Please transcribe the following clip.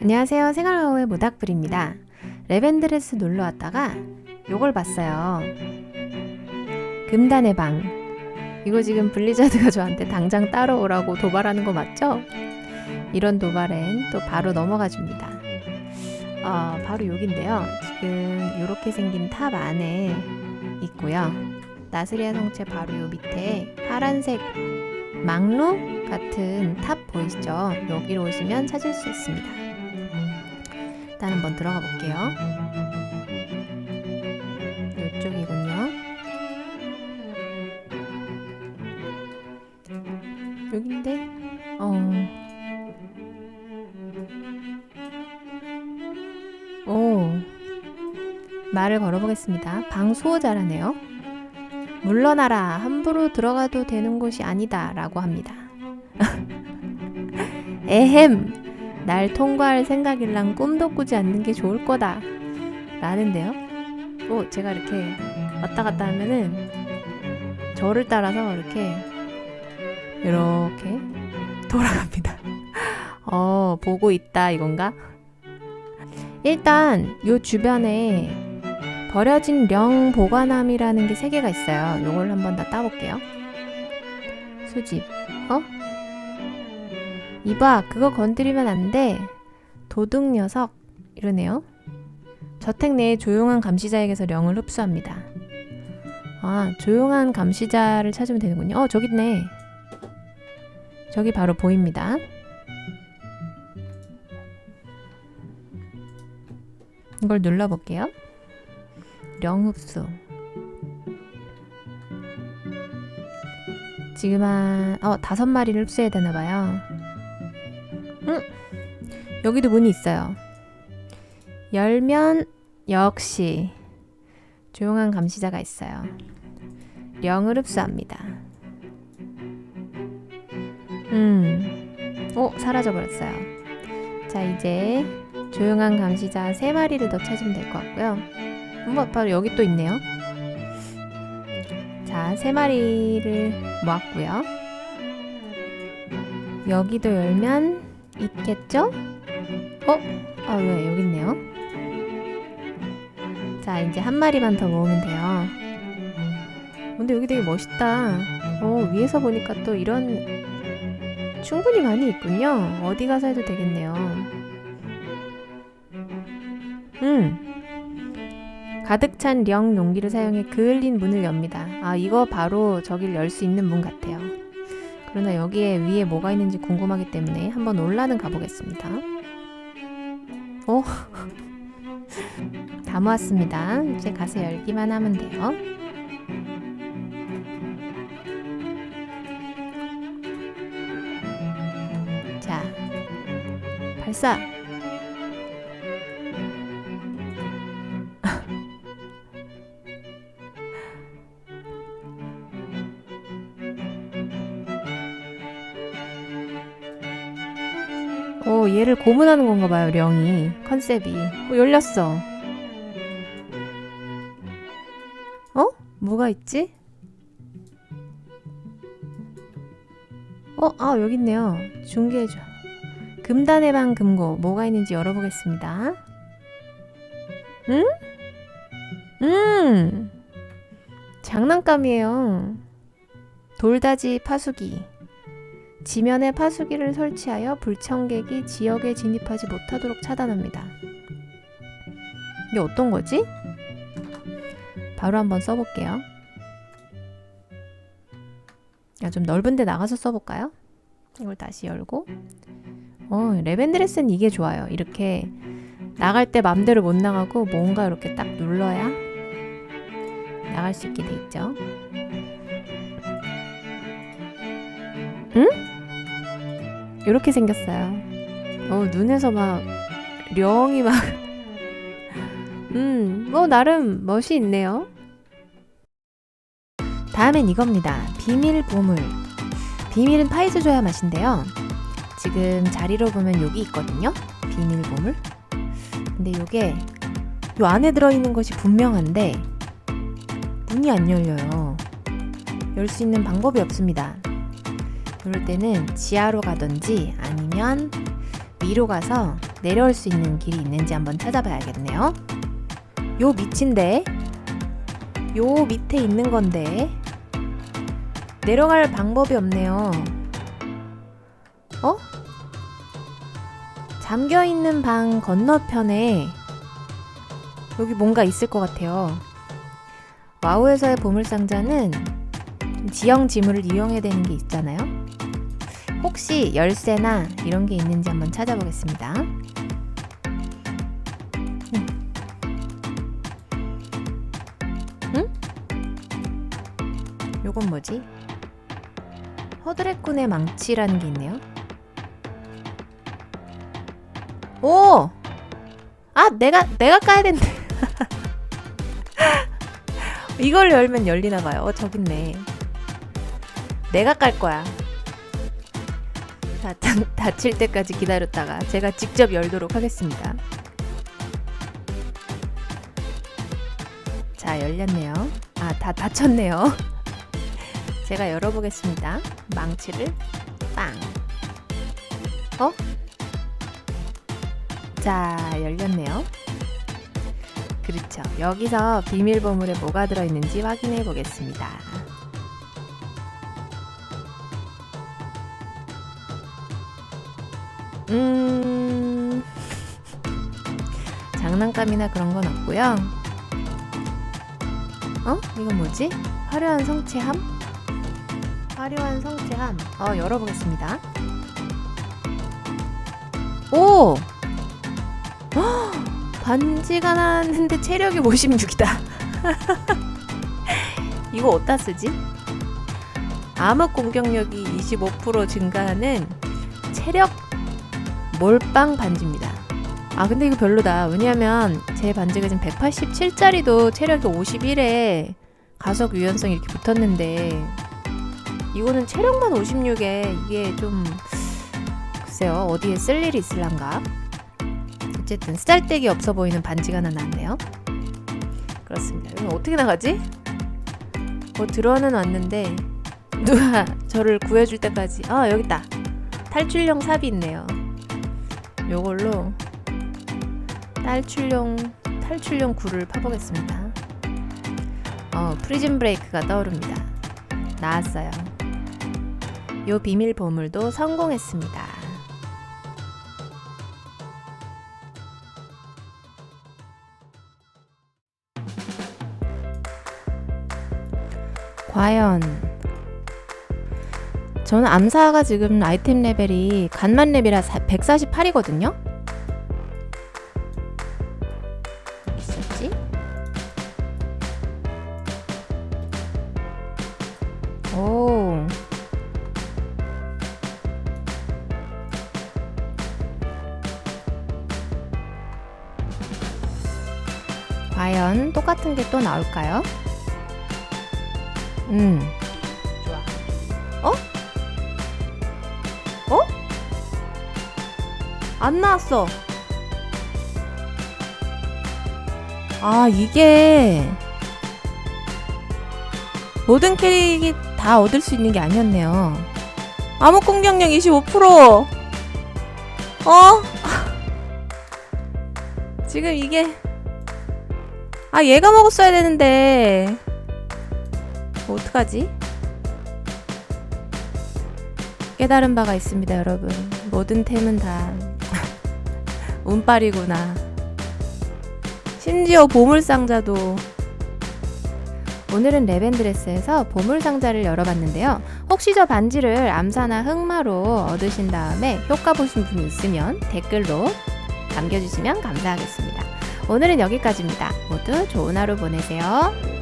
안녕하세요. 생활하우의 모닥불입니다. 레벤드레스 놀러 왔다가 요걸 봤어요. 금단의 방. 이거 지금 블리자드가 저한테 당장 따라오라고 도발하는 거 맞죠? 이런 도발엔 또 바로 넘어가 줍니다. 어, 바로 여긴데요. 지금 이렇게 생긴 탑 안에 있고요. 나스리아 성체 바로 요 밑에 파란색 망루 같은 탑 보이시죠? 여기로 오시면 찾을 수 있습니다. 일단 한번 들어가 볼게요. 이쪽이군요. 여긴데, 어, 오, 말을 걸어보겠습니다. 방 수호 잘하네요. 물러나라. 함부로 들어가도 되는 곳이 아니다. 라고 합니다. 에헴. 날 통과할 생각일랑 꿈도 꾸지 않는 게 좋을 거다. 라는데요. 또 제가 이렇게 왔다 갔다 하면은 저를 따라서 이렇게 이렇게 돌아갑니다. 어, 보고 있다 이건가? 일단 요 주변에 버려진 령 보관함이라는 게 세 개가 있어요. 요걸 한번 다 따볼게요. 수집. 어? 이봐, 그거 건드리면 안 돼. 도둑 녀석. 이러네요. 저택 내에 조용한 감시자에게서 령을 흡수합니다. 아, 조용한 감시자를 찾으면 되는군요. 어, 저기 있네. 저기 바로 보입니다. 이걸 눌러볼게요. 령 흡수. 지금 한, 어, 다섯 마리를 흡수해야 되나봐요. 응? 여기도 문이 있어요. 열면, 역시, 조용한 감시자가 있어요. 령을 흡수합니다. 음, 오, 사라져버렸어요. 자, 이제, 조용한 감시자 세 마리를 더 찾으면 될 것 같고요. 어머, 바로 여기 또 있네요. 자, 세 마리를 모았고요. 여기도 열면 있겠죠? 어? 아, 왜 여기 있네요. 자, 이제 한 마리만 더 모으면 돼요. 근데 여기 되게 멋있다. 어, 위에서 보니까 또 이런 충분히 많이 있군요. 어디 가서 해도 되겠네요. 음. 가득 찬 령 용기를 사용해 그을린 문을 엽니다. 아, 이거 바로 저길 열 수 있는 문 같아요. 그러나 여기에 위에 뭐가 있는지 궁금하기 때문에 한번 올라는 가보겠습니다. 오, 다 모았습니다. 이제 가서 열기만 하면 돼요. 자, 발사! 얘를 고문하는 건가 봐요, 령이. 컨셉이. 어, 열렸어. 어? 뭐가 있지? 어, 아, 여기 있네요. 중계해줘. 금단의 방 금고. 뭐가 있는지 열어보겠습니다. 응? 음! 장난감이에요. 돌다지 파수기. 지면에 파수기를 설치하여 불청객이 지역에 진입하지 못하도록 차단합니다. 이게 어떤 거지? 바로 한번 써볼게요. 야, 좀 넓은 데 나가서 써볼까요? 이걸 다시 열고. 어, 레벤드레스는 이게 좋아요. 이렇게 나갈 때 맘대로 못 나가고 뭔가 이렇게 딱 눌러야 나갈 수 있게 돼 있죠. 응? 이렇게 생겼어요. 어, 눈에서 막 령이 막 음, 뭐 나름 멋이 있네요. 다음엔 이겁니다. 비밀 보물. 비밀은 파이즈 줘야 맛인데요. 지금 자리로 보면 여기 있거든요. 비밀 보물. 근데 요게 요 안에 들어있는 것이 분명한데 문이 안 열려요. 열 수 있는 방법이 없습니다. 그럴 때는 지하로 가든지 아니면 위로 가서 내려올 수 있는 길이 있는지 한번 찾아봐야겠네요. 요 밑인데, 요 밑에 있는 건데, 내려갈 방법이 없네요. 어? 잠겨 있는 방 건너편에 여기 뭔가 있을 것 같아요. 와우에서의 보물상자는 좀 지형 지물을 이용해야 되는 게 있잖아요. 혹시 열쇠나 이런 게 있는지 한번 찾아보겠습니다. 음. 응? 요건 뭐지? 허드렛군의 망치라는 게 있네요. 오! 아, 내가 내가 까야 된대. 이걸 열면 열리나 봐요. 어, 저기 있네. 내가 깔 거야. 다, 다, 닫힐 때까지 기다렸다가 제가 직접 열도록 하겠습니다. 자, 열렸네요. 아, 다 닫혔네요. 제가 열어보겠습니다. 망치를 빵. 어? 자, 열렸네요. 그렇죠. 여기서 비밀 보물에 뭐가 들어있는지 확인해 보겠습니다. 음, 장난감이나 그런 건 없고요. 어? 이건 뭐지? 화려한 성체함? 화려한 성체함. 어, 열어보겠습니다. 오! 헉! 반지가 나는데 체력이 56이다. 이거 어디다 쓰지? 암흑 공격력이 25% 증가하는 체력 몰빵 반지입니다. 아 근데 이거 별로다. 왜냐면 제 반지가 지금 187짜리도 체력이 51에 가속 유연성 이렇게 붙었는데 이거는 체력만 56에 이게 좀 글쎄요 어디에 쓸 일이 있을란가? 어쨌든 쓰잘데기 없어 보이는 반지가 하나 나왔네요. 그렇습니다. 이거 어떻게 나가지? 뭐 들어는 왔는데 누가 저를 구해줄 때까지 아 여기 있다. 탈출용 삽이 있네요. 요걸로 탈출용 탈출용 굴을 파보겠습니다. 어 프리즌 브레이크가 떠오릅니다. 나왔어요. 요 비밀 보물도 성공했습니다. 과연 저는 암사가 지금 아이템 레벨이 간만 레벨이라 148이거든요. 있었지? 오. 과연 똑같은 게 또 나올까요? 음. 좋아. 어? 어? 안 나왔어. 아, 이게 모든 캐릭이 다 얻을 수 있는 게 아니었네요. 암흑 공격력 25%. 어? 지금 이게 아, 얘가 먹었어야 되는데. 뭐 어떡하지? 깨달은 바가 있습니다, 여러분. 모든 템은 다 운빨이구나. 심지어 보물상자도 오늘은 레벤드레스에서 보물상자를 열어봤는데요. 혹시 저 반지를 암사나 흑마로 얻으신 다음에 효과 보신 분이 있으면 댓글로 남겨주시면 감사하겠습니다. 오늘은 여기까지입니다. 모두 좋은 하루 보내세요.